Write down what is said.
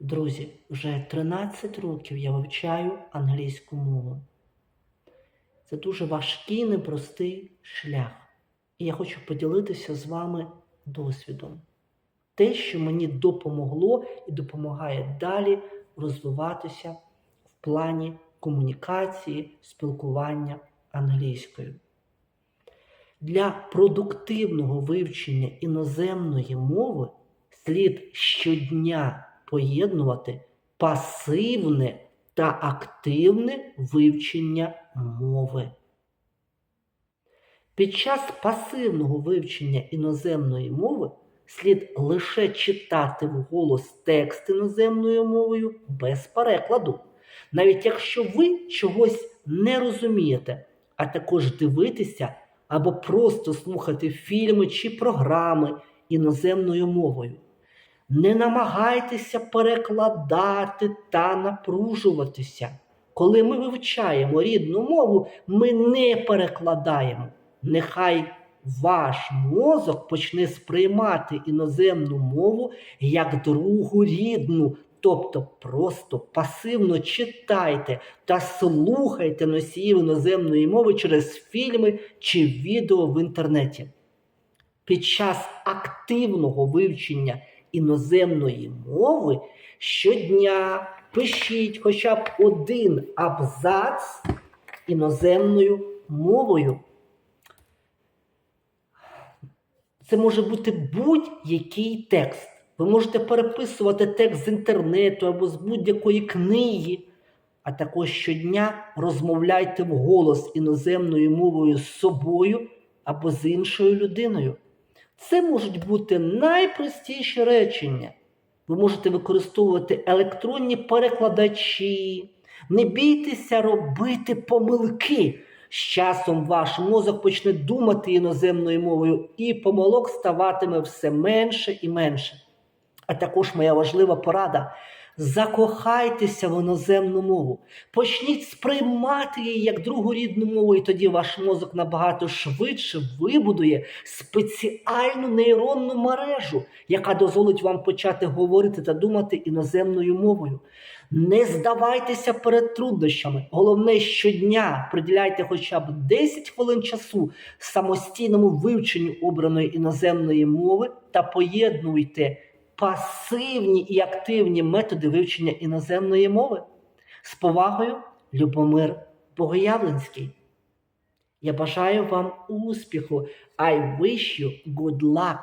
Друзі, вже 13 років я вивчаю англійську мову. Це дуже важкий, непростий шлях. І я хочу поділитися з вами досвідом. Те, що мені допомогло і допомагає далі розвиватися в плані комунікації, спілкування англійською. Для продуктивного вивчення іноземної мови слід щодня поєднувати пасивне та активне вивчення мови. Під час пасивного вивчення іноземної мови слід лише читати вголос текст іноземною мовою без перекладу, навіть якщо ви чогось не розумієте, а також дивитися або просто слухати фільми чи програми іноземною мовою. Не намагайтеся перекладати та напружуватися. Коли ми вивчаємо рідну мову, ми не перекладаємо. Нехай ваш мозок почне сприймати іноземну мову як другу рідну, тобто просто пасивно читайте та слухайте носіїв іноземної мови через фільми чи відео в інтернеті. Під час активного вивчення іноземної мови щодня пишіть хоча б один абзац іноземною мовою. Це може бути будь-який текст. Ви можете переписувати текст з інтернету або з будь-якої книги, а також щодня розмовляйте вголос іноземною мовою з собою або з іншою людиною. Це можуть бути найпростіші речення. Ви можете використовувати електронні перекладачі. Не бійтеся робити помилки. З часом ваш мозок почне думати іноземною мовою, і помилок ставатиме все менше і менше. А також моя важлива порада. Закохайтеся в іноземну мову, почніть сприймати її як другу рідну мову, і тоді ваш мозок набагато швидше вибудує спеціальну нейронну мережу, яка дозволить вам почати говорити та думати іноземною мовою. Не здавайтеся перед труднощами. Головне, щодня приділяйте хоча б 10 хвилин часу самостійному вивченню обраної іноземної мови та поєднуйте пасивні і активні методи вивчення іноземної мови. З повагою, Любомир Богоявленський. Я бажаю вам успіху. I wish you good luck.